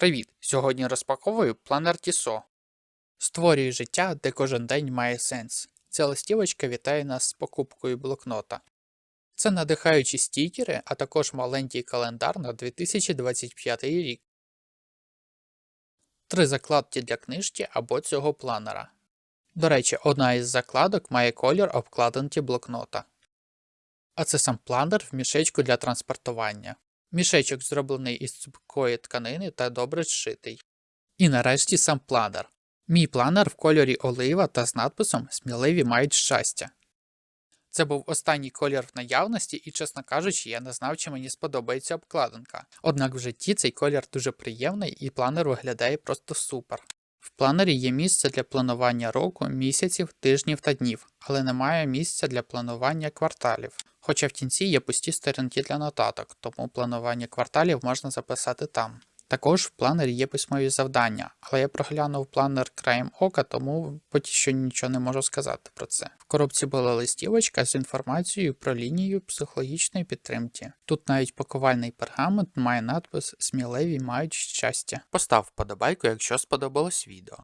Привіт! Сьогодні розпаковую планер Тісо. Створюю життя, де кожен день має сенс. Ця листівочка вітає нас з покупкою блокнота. Це надихаючі стікери, а також маленький календар на 2025 рік. Три закладки для книжки або цього планера. До речі, одна із закладок має колір обкладинки блокнота. А це сам планер в мішечку для транспортування. Мішечок зроблений із цупкої тканини та добре зшитий. І нарешті сам планер. Мій планер в кольорі олива та з надписом Сміливі мають щастя. Це був останній колір в наявності, і, чесно кажучи, я не знав, чи мені сподобається обкладинка. Однак в житті цей колір дуже приємний і планер виглядає просто супер. В планері є місце для планування року, місяців, тижнів та днів, але немає місця для планування кварталів. Хоча в кінці є пусті сторінки для нотаток, тому планування кварталів можна записати там. Також в планері є письмові завдання, але я проглянув планер краєм ока, тому поки що нічого не можу сказати про це. В коробці була листівочка з інформацією про лінію психологічної підтримки. Тут навіть пакувальний пергамент має надпис Сміливі мають щастя. Постав вподобайку, якщо сподобалось відео.